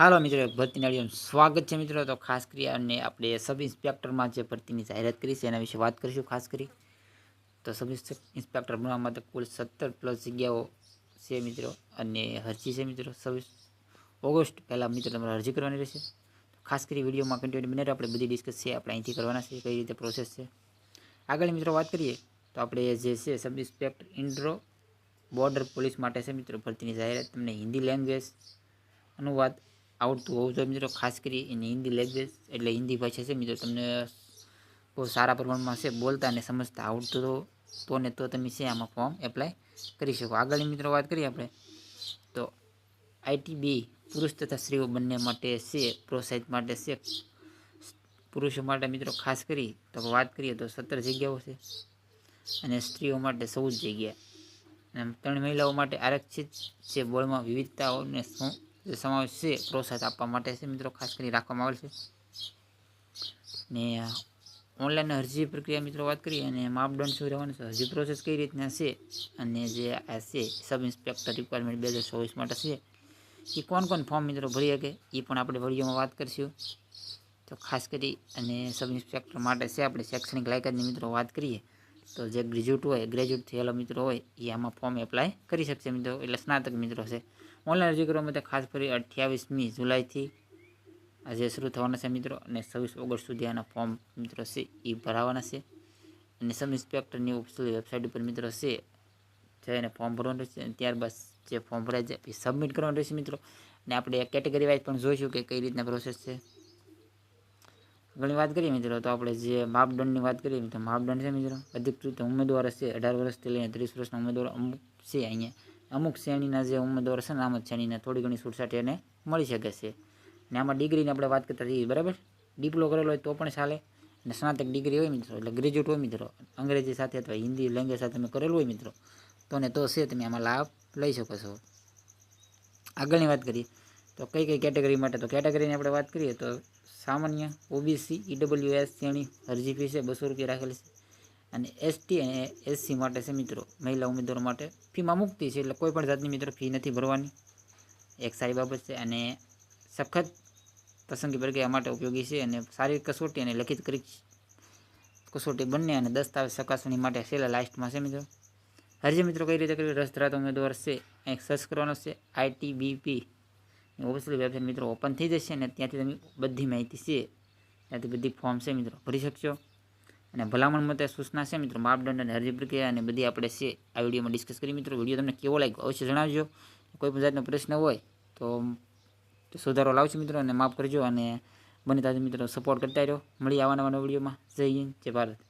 હાલો મિત્રો, ભરતી વિડીયોમાં સ્વાગત છે મિત્રો. તો ખાસ કરી અને આપણે સબ ઇન્સ્પેક્ટરમાં જે ભરતીની જાહેરાત કરી છે, એના વિશે વાત કરીશું ખાસ કરી. તો સબ ઇન્સ્પેક્ટર બનવા માટે કુલ સત્તર પ્લસ જગ્યાઓ છે મિત્રો અને અરજી છે મિત્રો. છવ્વીસ ઓગસ્ટ પહેલાં મિત્રો તમારે અરજી કરવાની રહેશે. ખાસ કરી વિડીયોમાં કન્ટિન્યુ બને આપણે બધી ડિસ્કસ છે, આપણે અહીંથી કરવાના છે, કઈ રીતે પ્રોસેસ છે. આગળ મિત્રો વાત કરીએ, તો આપણે જે છે, sub inspector Indo border police માટે છે મિત્રો, ભરતીની જાહેરાત. તમને હિન્દી લેંગ્વેજ અનુવાદ આવડતું હોવું જોઈએ મિત્રો, ખાસ કરી એને હિન્દી લેંગ્વેજ એટલે હિન્દી ભાષા છે મિત્રો, તમને બહુ સારા પ્રમાણમાં છે બોલતા અને સમજતા આવડતું તો તો ને તો તમે છે આમાં ફોર્મ એપ્લાય કરી શકો. આગળની મિત્રો વાત કરીએ આપણે, તો આઈટીબી પુરુષ તથા સ્ત્રીઓ બંને માટે છે, પ્રોત્સાહિત માટે છે. પુરુષો માટે મિત્રો ખાસ કરી, તો વાત કરીએ તો સત્તર જગ્યાઓ છે અને સ્ત્રીઓ માટે ચૌદ જગ્યા. અને ત્રણ મહિલાઓ માટે આરક્ષિત છે બોર્ડમાં વિવિધતાઓને શું જે સમાવેશ છે પ્રોત્સાહિત આપવા માટે છે મિત્રો, ખાસ કરી રાખવામાં આવેલ છે. ને ઓનલાઈન અરજી પ્રક્રિયા મિત્રો વાત કરીએ અને માપદંડ શું રહેવાનું છે, અરજી પ્રોસેસ કઈ રીતના છે અને જે આ છે સબ ઇન્સ્પેક્ટર રિક્વાયરમેન્ટ બે હજાર ચોવીસ માટે છે, એ કોણ કોણ ફોર્મ મિત્રો ભરી શકે, એ પણ આપણે વિડીયોમાં વાત કરીશું. તો ખાસ કરી અને સબ ઇન્સ્પેક્ટર માટે છે આપણે શૈક્ષણિક લાયકાતની મિત્રો વાત કરીએ. તો જે ગ્રેજ્યુએટ હોય ગ્રેજ્યુએટ થયેલા મિત્રો હોય, એ આમાં ફોર્મ એપ્લાય કરી શકશે મિત્રો. એટલે સ્નાતક મિત્રો છે. ઓનલાઈન અરજી કરવા માટે ખાસ કરી અઠ્યાવીસમી જુલાઈથી આજે શરૂ થવાના છે મિત્રો અને છવ્વીસ ઓગસ્ટ સુધી આના ફોર્મ મિત્રો છે એ ભરાવાના છે. અને સબ ઇન્સ્પેક્ટરની ઓફિશિયલ વેબસાઇટ ઉપર મિત્રો છે, જઈને ફોર્મ ભરવાનું રહેશે અને ત્યારબાદ જે ફોર્મ ભરાય છે એ સબમિટ કરવાનું રહેશે મિત્રો. અને આપણે કેટેગરી વાઇઝ પણ જોઈશું કે કઈ રીતના પ્રોસેસ છે. ઘણી વાત કરીએ મિત્રો, તો આપણે જે માપદંડની વાત કરીએ તો માપદંડ છે મિત્રો, અધિકૃત ઉમેદવાર છે અઢાર વર્ષથી લઈને ત્રીસ વર્ષના ઉમેદવાર અમુક છે અહીંયા. અમુક શ્રેણીના જે ઉમેદવાર છે ને, આમ જ શ્રેણીના, થોડી ઘણી છૂટછાટ એને મળી શકે છે. ને આમાં ડિગ્રીની આપણે વાત કરતા થઈએ બરાબર? ડિપ્લો કરેલો હોય તો પણ ચાલે. અને સ્નાતક ડિગ્રી હોય મિત્રો, એટલે ગ્રેજ્યુએટ હોય મિત્રો, અંગ્રેજી સાથે અથવા હિન્દી લેંગ્વેજ સાથે તમે કરેલું હોય મિત્રો, તો ને તો છે તમે આમાં લાભ લઈ શકો છો. આગળની વાત કરીએ, તો કઈ કઈ કેટેગરી માટે, તો કેટેગરીની આપણે વાત કરીએ તો સામાન્ય ઓબીસી ઈડબ્લ્યુએસ શ્રેણી અરજી ફી છે બસો રૂપિયા રાખેલી છે. અને એસટી અને એસસી માટે છે મિત્રો, મહિલા ઉમેદવારો માટે ફીમાં મુક્તિ છે એટલે કોઈ પણ જાતની મિત્રો ફી નથી ભરવાની. એક સારી બાબત છે અને સખત પસંદગી પ્રક્રિયા માટે ઉપયોગી છે અને શારીરિક કસોટી અને લખિત કરી કસોટી બંને અને દસ્તાવેજ ચકાસણી માટે છેલ્લા લાસ્ટમાં છે મિત્રો. અરજી મિત્રો કઈ રીતે કરવી? રસ ધરાવતા ઉમેદવાર છે અહીં સર્ચ કરવાનો છે આઈટીબીપી ઓફિશિયલ વેબસાઇટ મિત્રો, ઓપન થઈ જશે અને ત્યાંથી તમે બધી માહિતી છે, ત્યાંથી બધી ફોર્મ છે મિત્રો, ભરી શકશો. અને ભલામણ મતે સૂચના છે મિત્રો, માપદંડ અને અરજી પ્રક્રિયા અને બધી આપણે છે, આ વિડીયોમાં ડિસ્કસ કરી મિત્રો. વીડિયો તમને કેવો લાગ્યો અવશ્ય જણાવજો. કોઈ પણ જાતનો પ્રશ્ન હોય તો સુધારો લાવજો મિત્રો અને માફ કરજો. અને બને તાજે મિત્રો સપોર્ટ કરતા રહ્યો. મળી આવવાના વિડીયોમાં. જય હિન્દ, જય ભારત.